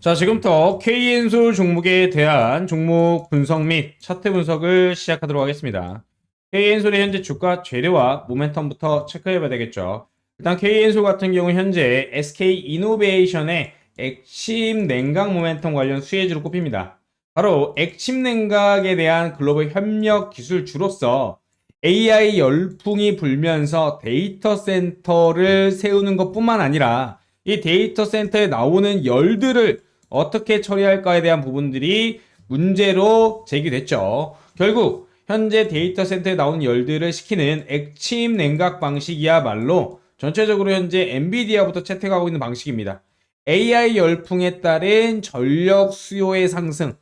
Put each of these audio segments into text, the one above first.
자, 지금부터 K엔솔 종목에 대한 종목 분석 및 차트 분석을 시작하도록 하겠습니다. K엔솔의 현재 주가 재료와 모멘텀부터 체크해봐야 되겠죠. 일단 K엔솔 같은 경우 현재 SK 이노베이션의 액침 냉각 모멘텀 관련 수혜주로 꼽힙니다. 바로 액침 냉각에 대한 글로벌 협력 기술주로서 AI 열풍이 불면서 데이터 센터를 세우는 것 뿐만 아니라 이 데이터 센터에 나오는 열들을 어떻게 처리할까에 대한 부분들이 문제로 제기됐죠. 결국 현재 데이터 센터에 나오는 열들을 시키는 액침 냉각 방식이야말로 전체적으로 현재 엔비디아부터 채택하고 있는 방식입니다. AI 열풍에 따른 전력 수요의 상승,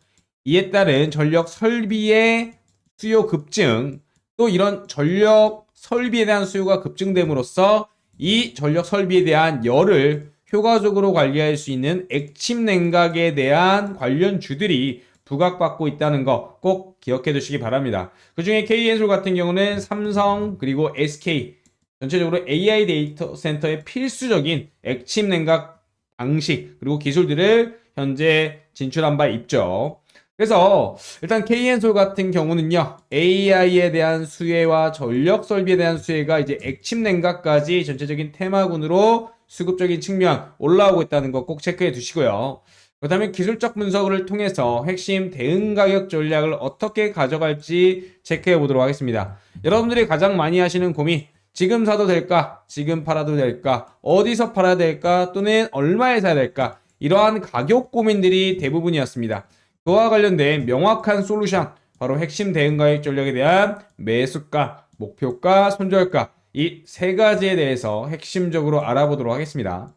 이에 따른 전력 설비의 수요 급증, 또 이런 전력 설비에 대한 수요가 급증됨으로써 이 전력 설비에 대한 열을 효과적으로 관리할 수 있는 액침 냉각에 대한 관련 주들이 부각받고 있다는 거 꼭 기억해 두시기 바랍니다. 그 중에 KN솔 같은 경우는 삼성 그리고 SK 전체적으로 AI 데이터 센터의 필수적인 액침 냉각 방식 그리고 기술들을 현재 진출한 바 있죠. 그래서 일단 KN솔 같은 경우는요 AI에 대한 수혜와 전력 설비에 대한 수혜가 이제 액침 냉각까지 전체적인 테마군으로 수급적인 측면 올라오고 있다는 거 꼭 체크해 두시고요. 그 다음에 기술적 분석을 통해서 핵심 대응 가격 전략을 어떻게 가져갈지 체크해 보도록 하겠습니다. 여러분들이 가장 많이 하시는 고민, 지금 사도 될까? 지금 팔아도 될까? 어디서 팔아야 될까? 또는 얼마에 사야 될까? 이러한 가격 고민들이 대부분이었습니다. 그와 관련된 명확한 솔루션, 바로 핵심 대응 가격 전략에 대한 매수가, 목표가, 손절가, 이 세 가지에 대해서 핵심적으로 알아보도록 하겠습니다.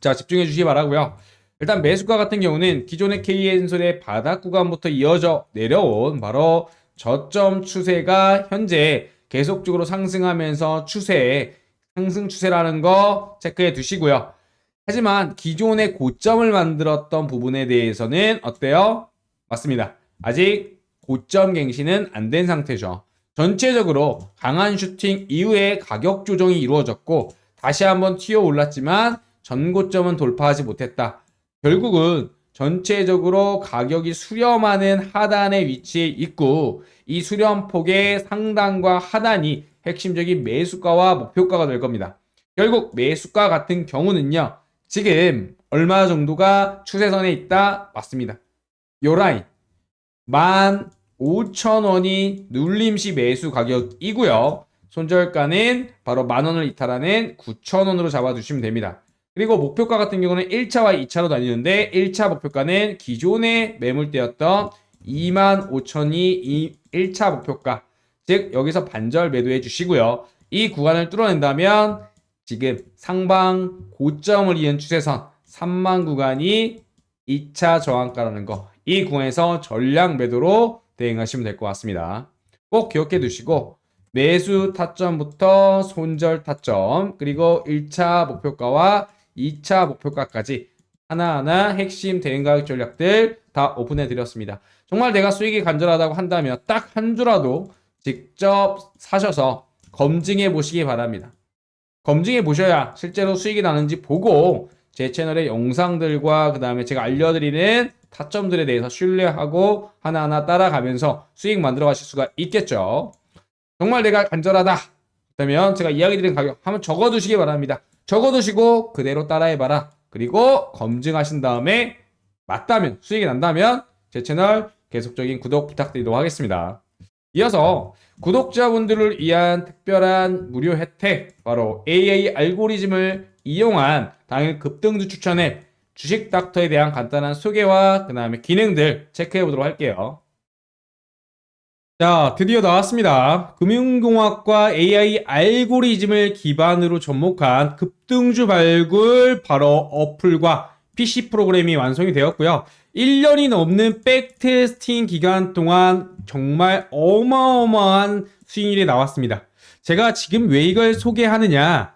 자, 집중해 주시기 바라고요. 일단 매수가 같은 경우는 기존의 KN솔의 바닥 구간부터 이어져 내려온 바로 저점 추세가 현재 계속적으로 상승하면서 추세, 상승 추세라는 거 체크해 두시고요. 하지만 기존의 고점을 만들었던 부분에 대해서는 어때요? 맞습니다. 아직 고점 갱신은 안 된 상태죠. 전체적으로 강한 슈팅 이후에 가격 조정이 이루어졌고 다시 한번 튀어 올랐지만 전고점은 돌파하지 못했다. 결국은 전체적으로 가격이 수렴하는 하단의 위치에 있고 이 수렴폭의 상단과 하단이 핵심적인 매수가와 목표가가 될 겁니다. 결국 매수가 같은 경우는요. 지금 얼마 정도가 추세선에 있다? 맞습니다. 요 라인 15,000원이 눌림시 매수 가격이고요. 손절가는 바로 만원을 이탈하는 9,000원으로 잡아주시면 됩니다. 그리고 목표가 같은 경우는 1차와 2차로 나뉘는데 1차 목표가는 기존의 매물대였던 25,000이 1차 목표가 즉 여기서 반절 매도해 주시고요. 이 구간을 뚫어낸다면 지금 상방 고점을 이은 추세선 3만 구간이 2차 저항가라는 거. 이 구간에서 전량 매도로 대응하시면 될 것 같습니다. 꼭 기억해 두시고 매수 타점부터 손절 타점 그리고 1차 목표가와 2차 목표가까지 하나하나 핵심 대응 가격 전략들 다 오픈해 드렸습니다. 정말 내가 수익이 간절하다고 한다면 딱 한 주라도 직접 사셔서 검증해 보시기 바랍니다. 검증해 보셔야 실제로 수익이 나는지 보고 제 채널의 영상들과 그 다음에 제가 알려드리는 타점들에 대해서 신뢰하고 하나하나 따라가면서 수익 만들어 가실 수가 있겠죠. 정말 내가 간절하다. 그러면 제가 이야기 드린 가격 한번 적어 두시기 바랍니다. 적어 두시고 그대로 따라해 봐라. 그리고 검증하신 다음에 맞다면 수익이 난다면 제 채널 계속적인 구독 부탁드리도록 하겠습니다. 이어서 구독자분들을 위한 특별한 무료 혜택 바로 AA 알고리즘을 이용한 당일 급등주 추천 앱 주식 닥터에 대한 간단한 소개와 그 다음에 기능들 체크해 보도록 할게요. 자, 드디어 나왔습니다. 금융공학과 AI 알고리즘을 기반으로 접목한 급등주 발굴 바로 어플과 PC 프로그램이 완성이 되었고요. 1년이 넘는 백테스팅 기간 동안 정말 어마어마한 수익률이 나왔습니다. 제가 지금 왜 이걸 소개하느냐?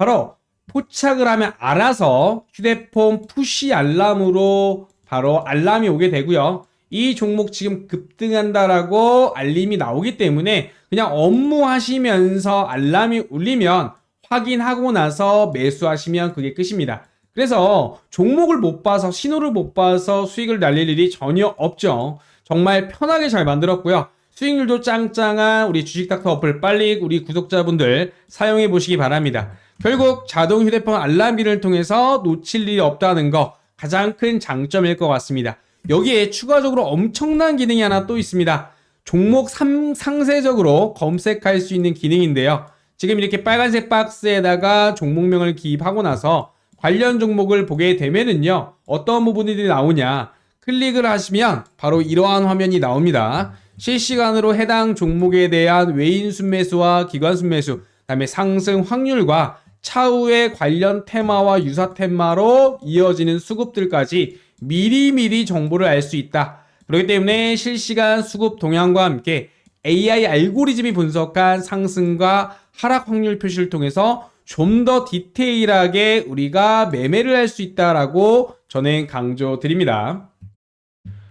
바로 포착을 하면 알아서 휴대폰 푸시 알람으로 바로 알람이 오게 되고요. 이 종목 지금 급등한다라고 알림이 나오기 때문에 그냥 업무하시면서 알람이 울리면 확인하고 나서 매수하시면 그게 끝입니다. 그래서 종목을 못 봐서 신호를 못 봐서 수익을 날릴 일이 전혀 없죠. 정말 편하게 잘 만들었고요. 수익률도 짱짱한 우리 주식닥터 어플 빨리 우리 구독자분들 사용해 보시기 바랍니다. 결국 자동 휴대폰 알람기를 통해서 놓칠 일이 없다는 거 가장 큰 장점일 것 같습니다. 여기에 추가적으로 엄청난 기능이 하나 또 있습니다. 종목 삼- 상세적으로 검색할 수 있는 기능인데요. 지금 이렇게 빨간색 박스에다가 종목명을 기입하고 나서 관련 종목을 보게 되면은요. 어떤 부분들이 나오냐. 클릭을 하시면 바로 이러한 화면이 나옵니다. 실시간으로 해당 종목에 대한 외인 순매수와 기관 순매수, 그다음에 상승 확률과 차후의 관련 테마와 유사 테마로 이어지는 수급들까지 미리미리 정보를 알 수 있다. 그렇기 때문에 실시간 수급 동향과 함께 AI 알고리즘이 분석한 상승과 하락 확률 표시를 통해서 좀 더 디테일하게 우리가 매매를 할 수 있다라고 저는 강조드립니다.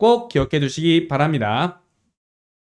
꼭 기억해 두시기 바랍니다.